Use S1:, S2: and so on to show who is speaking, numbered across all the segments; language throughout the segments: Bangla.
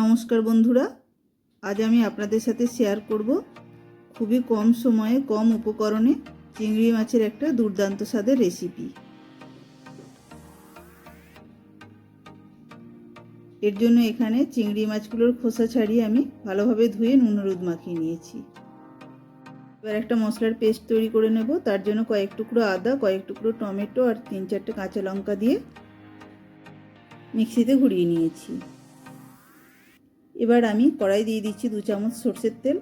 S1: নমস্কার বন্ধুরা, আজ আমি আপনাদের সাথে শেয়ার করব খুবই কম সময়ে, কম উপকরণে চিংড়ি মাছের একটা দুর্দান্ত স্বাদের রেসিপি এর জন্য এখানে চিংড়ি মাছগুলোর খোসা ছাড়িয়ে আমি ভালোভাবে ধুয়ে নুন, হলুদ মাখিয়ে নিয়েছি। এবার একটা মশলার পেস্ট তৈরি করে নেব, তার জন্য কয়েক টুকরো আদা, কয়েক টুকরো টমেটো আর তিন চারটে কাঁচা লঙ্কা দিয়ে মিক্সিতে ঘুরিয়ে নিয়েছি। এবার আমি কড়াই দিয়ে দিচ্ছি দু চামচ সর্ষের তেল।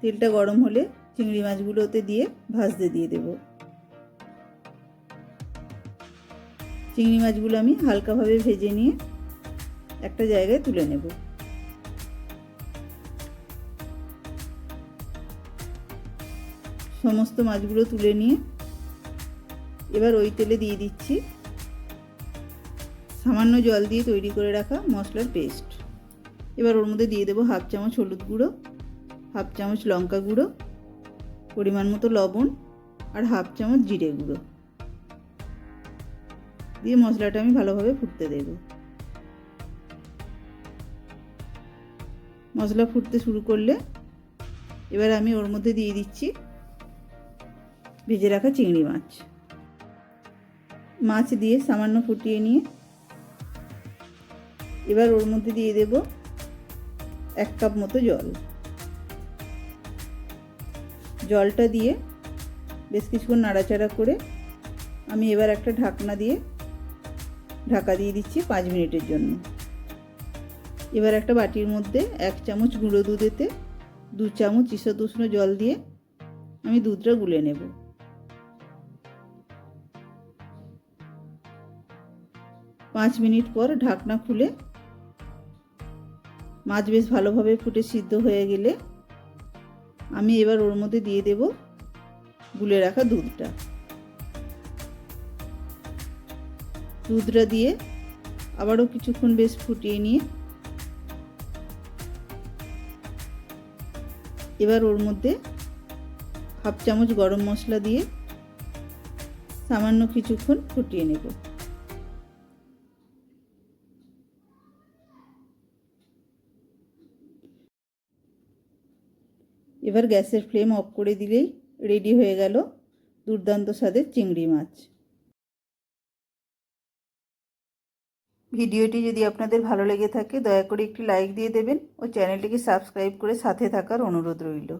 S1: তেলটা গরম হলে চিংড়ি মাছগুলোতে দিয়ে ভাজতে দিয়ে দেব। চিংড়ি মাছগুলো আমি হালকাভাবে ভেজে নিয়ে একটা জায়গায় তুলে নেব। সমস্ত মাছগুলো তুলে নিয়ে এবার ওই তেলে দিয়ে দিচ্ছি সামান্য জল দিয়ে তৈরি করে রাখা মশলার পেস্ট। এবার ওর মধ্যে দিয়ে দেবো হাফ চামচ হলুদ গুঁড়ো, হাফ চামচ লঙ্কা গুঁড়ো, পরিমাণ মতো লবণ আর হাফ চামচ জিরে গুঁড়ো। দিয়ে মশলাটা আমি ভালোভাবে ফুটতে দেব। মশলা ফুটতে শুরু করলে এবার আমি ওর মধ্যে দিয়ে দিচ্ছি ভেজে রাখা চিংড়ি মাছ। মাছ দিয়ে সামান্য ফুটিয়ে নিয়ে এবার ওর মধ্যে দিয়ে দেব এক কাপ মতো জল। জলটা দিয়ে বেশ কিছুক্ষণ নাড়াচাড়া করে আমি এবার একটা ঢাকনা দিয়ে ঢাকা দিয়ে দিচ্ছি পাঁচ মিনিটের জন্য। এবার একটা বাটির মধ্যে এক চামচ গুঁড়ো দুধেতে দু চামচ ঈষৎ উষ্ণ জল দিয়ে আমি দুধটা গুলে নেব। পাঁচ মিনিট পর ঢাকনা খুলে মাছ বেশ ভালোভাবে ফুটে সিদ্ধ হয়ে গেলে আমি এবার ওর মধ্যে দিয়ে দেব গুলে রাখা দুধটা। দুধটা দিয়ে আবারও কিছুক্ষণ বেশ ফুটিয়ে নিয়ে এবার ওর মধ্যে হাফ চামচ গরম মশলা দিয়ে সামান্য কিছুক্ষণ ফুটিয়ে নেব। এবার গ্যাসের ফ্লেম অফ করে দিলেই রেডি হয়ে গেল দুর্দান্ত স্বাদের চিংড়ি মাছ। ভিডিওটি যদি আপনাদের ভালো লেগে থাকে, দয়া করে একটি লাইক দিয়ে দেবেন ও চ্যানেলটিকে সাবস্ক্রাইব করে সাথে থাকার অনুরোধ রইল।